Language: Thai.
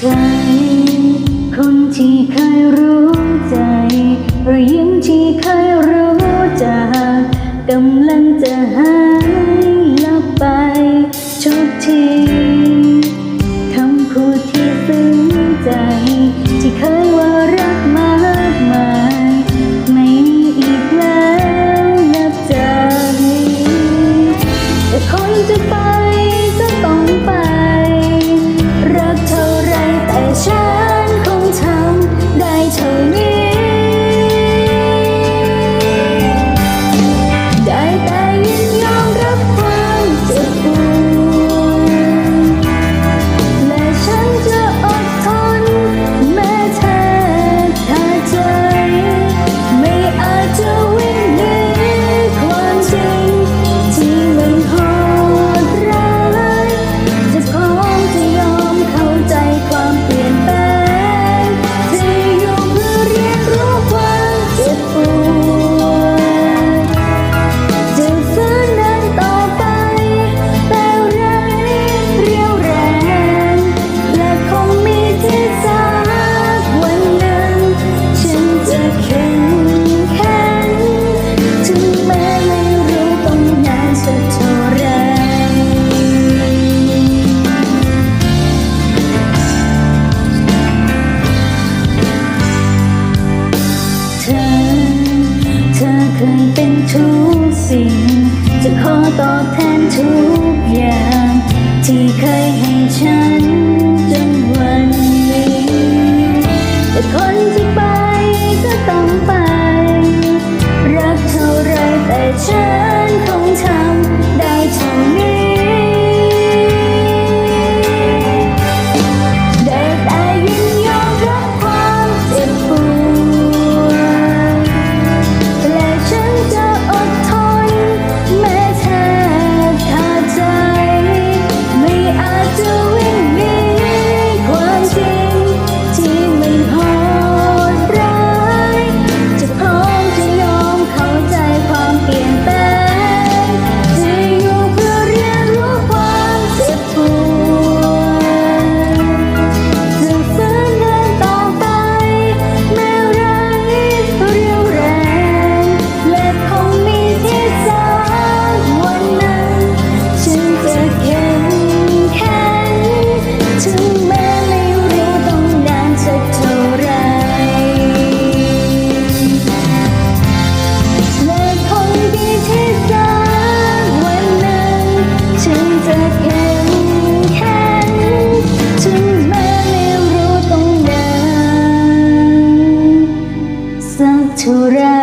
ใคร คนที่เคยรู้ใจรอยยิ้มที่เคยรู้จักกำลังจะหาย จะขอตอบแทนทุกอย่าง ที่เคยให้ฉันจนวันนี้ แต่คนที่ surat